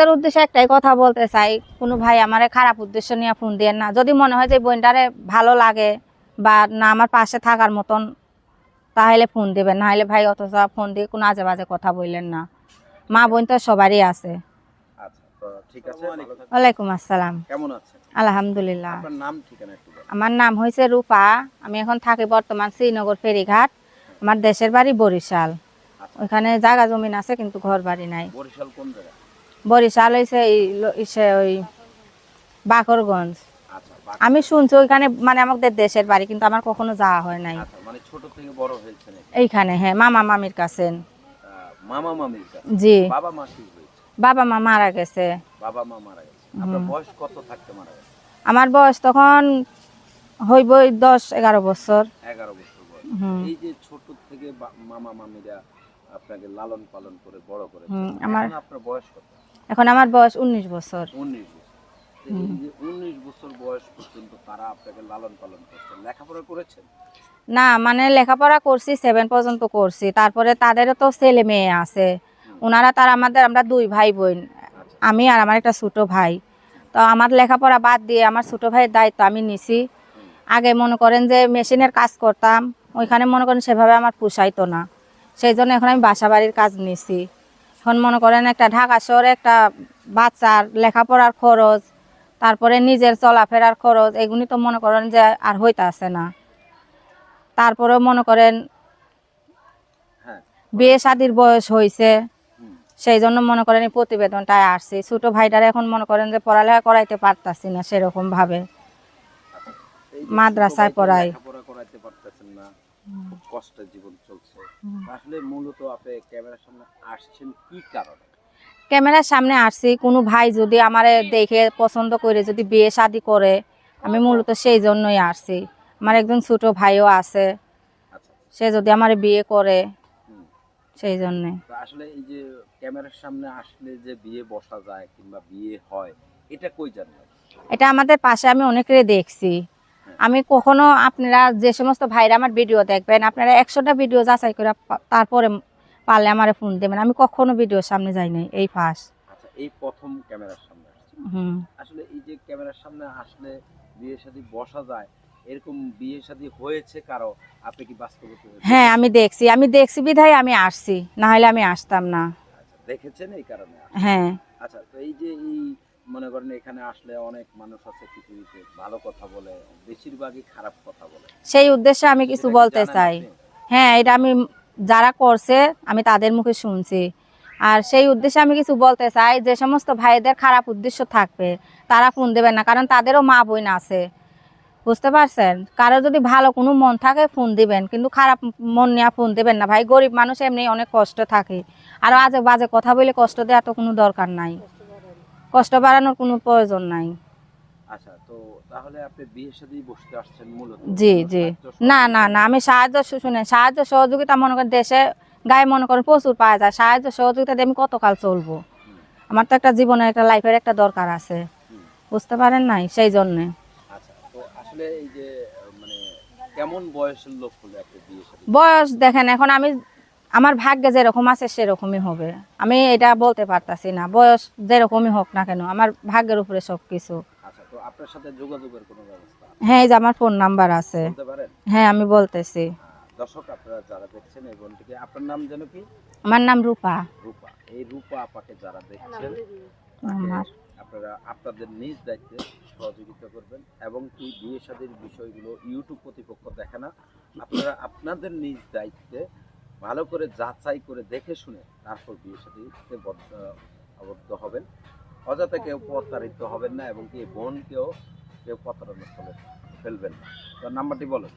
দর্শকদের উদ্দেশ্যে একটাই কথা বলতে চাই কোনো ভাই আমারে খারাপ উদ্দেশ্য নিয়ে ফোন দিয়ে না। যদি মনে হয় যে বোনটারে ভালো লাগে বা না আমার পাশে থাকার মতন তাহলে ফোন দিবেন। না হলে ভাই অথচ ফোন দিয়ে কোনো আজে বাজে কথা বললেন না। মা বোন তো সবারই আছে। আচ্ছা। ওয়ালাইকুম আসসালাম। কেমন আছেন? আলহামদুলিল্লাহ। আপনার নাম ঠিকানা একটু বলেন। আমার নাম হয়েছে রূপা। আমি এখন থাকি বর্তমান শ্রীনগর ফেরিঘাট। আমার দেশের বাড়ি বরিশাল। আচ্ছা। ওইখানে জায়গা জমিন আছে কিন্তু ঘর বাড়ি নাই। বরিশাল কোন জায়গা? বরিশাল হয়েছে ওই বাকরগঞ্জ। আচ্ছা আমি শুনছি ওইখানে মানে আমাদের দেশের বাড়ি কিন্তু আমার কখনো যাওয়া হয় নাই। আচ্ছা মানে। এইখানে হ্যাঁ মামা মামির কাছে। মামা মামির জি। বাবা মা বাবা মা মারা গেছে। বাবা মা মারা গেছে। আপনার বয়স কত থাকতে মারা গেছে? আমার বয়স তখন হইব দশ এগারো বছর। এগারো বছর এই যে ছোট থেকে মামা মামিরা আপনাকে লালন পালন করে বড় করে আমার- আপনার বয়স কত? এখন আমার বয়স উনিশ বছর। উনিশ বছর। তো এই যে উনিশ বছর বয়স পর্যন্ত তারা আপনাকে লালন পালন করছেন লেখাপড়া করেছেন? না মানে লেখাপড়া করছি সেভেন পর্যন্ত করছি। তারপরে তাদেরও তো ছেলে মেয়ে আছে। ওনারা তার আমাদের আমরা দুই ভাই বোন। আচ্ছা। আমি আর আমার একটা ছোটো ভাই। তো আমার লেখাপড়া বাদ দিয়ে আমার ছোটো ভাইয়ের দায়িত্ব আমি নিছি। আগে মনে করেন যে মেশিনের কাজ করতাম ওইখানে মনে করেন সেভাবে আমার পোষাইতো না। সেই জন্য এখন আমি বাসা বাড়ির কাজ নিছি। এখন মনে করেন একটা ঢাকা শহরে একটা বাচ্চার লেখাপড়ার খরচ তারপরে নিজের চলাফেরার খরচ এগুলি তো মনে করেন যে আর হইতে আসে না। তারপরেও মনে করেন হ্যাঁ। বিয়ে শাদির বয়স হয়েছে সেই জন্য মনে করেন এই প্রতিবেদনটায় আসছি। ছোট ভাইটার এখন মনে করেন যে পড়ালেখা করাইতে পারতাছি না সেরকম ভাবে আচ্ছা, মাদ্রাসায় পড়াই। লেখাপড়া করাইতে পারতেছেন না খুব জীবন চলছে। আসলে মূলত আপনি ক্যামেরার সামনে আসছেন কি কারণে? ক্যামেরার সামনে আসছি কোনো ভাই যদি আমারে দেখে পছন্দ করে যদি বিয়ে শাদি করে আমি মূলত সেই জন্যই আসছি। আমার একজন ছোট ভাইও আছে। আচ্ছা। সে যদি আমার বিয়ে করে সেই জন্য। আসলে এই যে ক্যামেরার সামনে আসলে যে বিয়ে বসা যায় কিংবা বিয়ে হয় এটা কই জানবেন এটা আমাদের পাশে আমি অনেকেরই দেখছি। আমি কখনো আপনারা যে সমস্ত ভাইরা আমার ভিডিও দেখবেন আপনারা একশোটা ভিডিও যাচাই করে তারপরে পারলে আমার ফোন দেবেন। আমি কখনো ভিডিওর সামনে যাই নাই এই ফার্স্ট আচ্ছা এই প্রথম ক্যামেরার সামনে হুম। আসলে এই যে ক্যামেরার সামনে আসলে বিয়ে শাদী বসা যায় এরকম বিয়ে শাদী হয়েছে কারও? আপনি কি বাস্তবে হ্যাঁ আমি দেখছি। আমি দেখছি বিধায় আমি আসছি না হলে আমি আসতাম না। আচ্ছা দেখেছেন এই কারণে? হ্যাঁ। আচ্ছা তো এই যে এই মনে করেন এখানে আসলে অনেক মানুষ আছে পৃথিবীতে ভালো কথা বলে বেশিরভাগই খারাপ কথা বলে। সেই উদ্দেশ্যে আমি কিছু বলতে চাই? হ্যাঁ এটা আমি যারা করছে আমি তাদের মুখে শুনছি। আর সেই উদ্দেশ্যে আমি কিছু বলতে চাই যে সমস্ত ভাইদের খারাপ উদ্দেশ্য থাকবে তারা ফোন দেবেন না কারণ তাদেরও মা বোন আছে। বুঝতে পারছেন? কারও যদি ভালো কোনো মন থাকে ফোন দিবেন কিন্তু খারাপ মন নিয়ে ফোন দেবেন না। ভাই গরিব মানুষ এমনি অনেক কষ্ট থাকে। আর আজে বাজে কথা বলে কষ্ট দেওয়ার তো কোনো দরকার নাই। কষ্ট বাড়ানোর কোনো প্রয়োজন নাই। আচ্ছা তো তাহলে আপনি বিয়ে শাদী বসতে আসছেন মূলত? জি জি। না না না আমি সাহায্য শু- শুনেন সাহায্য সহযোগিতা মনে করেন দেশে গায়ে মনে করেন প্রচুর পাওয়া যায়। সাহায্য সহযোগিতা দিয়ে আমি কতকাল চলবো? আমার তো একটা জীবনের একটা লাইফের একটা দরকার আছে। বুঝতে পারেন নাই সেই জন্যে। আচ্ছা মানে বয়স দেখেন এখন আমি আমার ভাগ্যে যেরকম আছে সেরকমই হবে। আমি এটা বলতে পারতাছি না। বয়স যেরকমই হোক না কেন আমার ভাগ্যের উপরে সব কিছু আচ্ছা আপনার সাথে যোগাযোগের কোনো হ্যাঁ এই যে আমার ফোন নাম্বার আছে। হ্যাঁ আমি বলতেছি। দর্শক আপনারা যারা দেখছেন এই বোনটিকে আপনার নাম যেন কি? আমার নাম রূপা। রূপা। এই রূপা আপাকে যারা দেখছেন আমার আপনারা আপনাদের নিজ দায়িত্বে সহযোগিতা করবেন এবং কি বিয়ে শাদীর বিষয়গুলো ইউটিউব কর্তৃপক্ষ দেখে না। আপনারা আপনাদের নিজ দায়িত্বে ভালো করে যাচাই করে দেখে শুনে তারপর বিয়ে সাথে আবদ্ধ হবেন। অযথা কেউ প্রতারিত হবেন না এবং কি বোনকেও কেউ প্রতারণা ফলে ফেলবেন না। তো নাম্বারটি বলেন